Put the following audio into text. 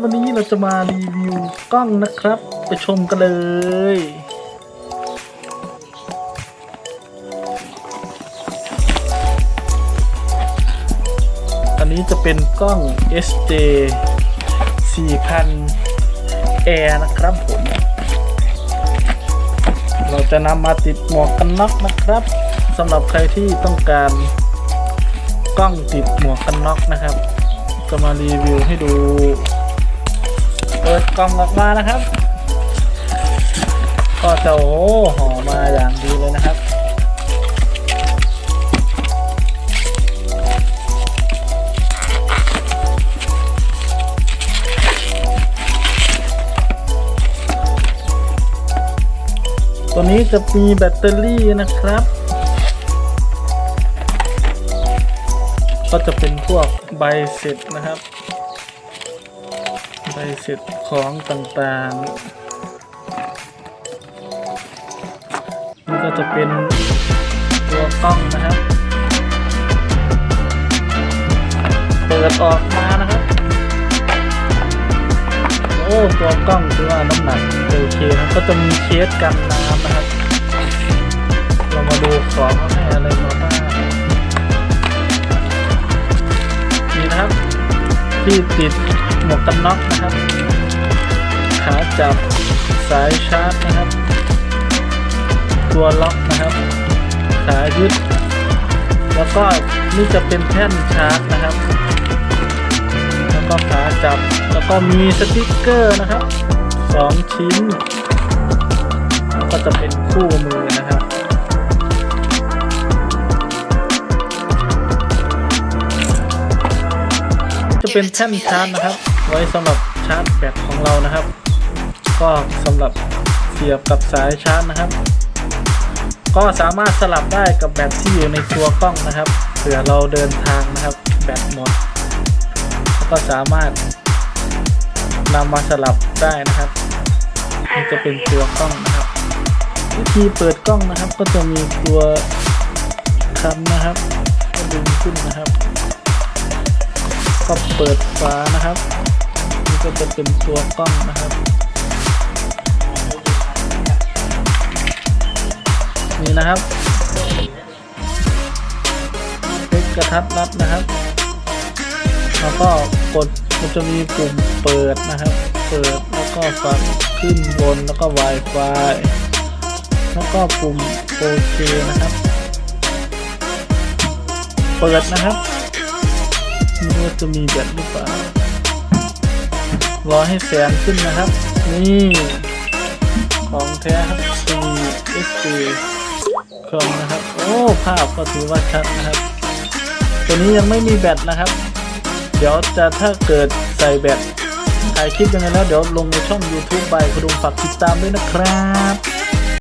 วันนี้เราจะมารีวิวกล้องนะครับ ไปชมกันเลย อันนี้จะเป็นกล้อง SJ 4000 Air นะครับผม เราจะนำมาติดหมวกกันน็อกนะครับสำหรับใครที่ต้องการกล้องติดหมวกกันน็อกนะครับ จะมารีวิวให้ดู เปิดกล่องออกมานะครับ ก็จะโอ้หห่อมาอย่างดีเลยนะครับตัวนี้จะมีแบตเตอรี่นะครับ ก็จะเป็นพวกใบเสร็จนะครับ ใบเสร็จของต่างๆนี่ก็จะเป็นตัวกล้องนะครับ เปิดออกมานะครับ โอ้ตัวกล้องคือว่าน้ำหนักโอเคนะก็จะมีเคสกันน้ำนะครับ เรามาดูของเขาให้อะไรมาบ้างนี่นะครับที่ติด หมวกกันน็อกนะครับ ขาจับสายชาร์จนะครับ ตัวล็อกนะครับ ขายึด แล้วก็นี่จะเป็นแท่นชาร์จนะครับ แล้วก็ขาจับ แล้วก็มีสติ๊กเกอร์นะครับสองชิ้น แล้วก็จะเป็นคู่มือนะครับจะเป็นแท่นชาร์จนะครับ ไว้สำหรับชาร์จแบตของเรานะครับ ก็สำหรับเสียบกับสายชาร์จนะครับ ก็สามารถสลับได้กับแบตที่อยู่ในตัวกล้องนะครับเผื่อเราเดินทางนะครับ แบตหมด ก็สามารถนำมาสลับได้นะครับนี่จะเป็นตัวกล้องนะครับ วิธีเปิดกล้องนะครับ ก็จะมีตัวคันนะครับก็ดึงขึ้นนะครับ ก็เปิดฝานะครับนี่ก็จะเป็นตัวกล้องนะครับ นี่นะครับคลิกกระทัดรัดนะครับ แล้วก็กดมันจะมีปุ่มเปิดนะครับ เปิดแล้วก็ฟังขึ้นบนแล้วก็ Wi-Fi แล้วก็ปุ่มโอเคนะครับ เปิดนะครับ ไม่รู้จะมีแบตหรือเปล่า รอให้แสงขึ้นนะครับ นี่ ของแท้ครับ CSP เครื่องนะครับ โอ้ภาพก็ถือว่าชัดนะครับ ตัวนี้ยังไม่มีแบตนะครับ เดี๋ยวจะถ้าเกิดใส่แบตถ่ายคลิปยังไงแล้วเดี๋ยวลงในช่อง YouTube ไปคุณดูฝากติดตามด้วยนะครับ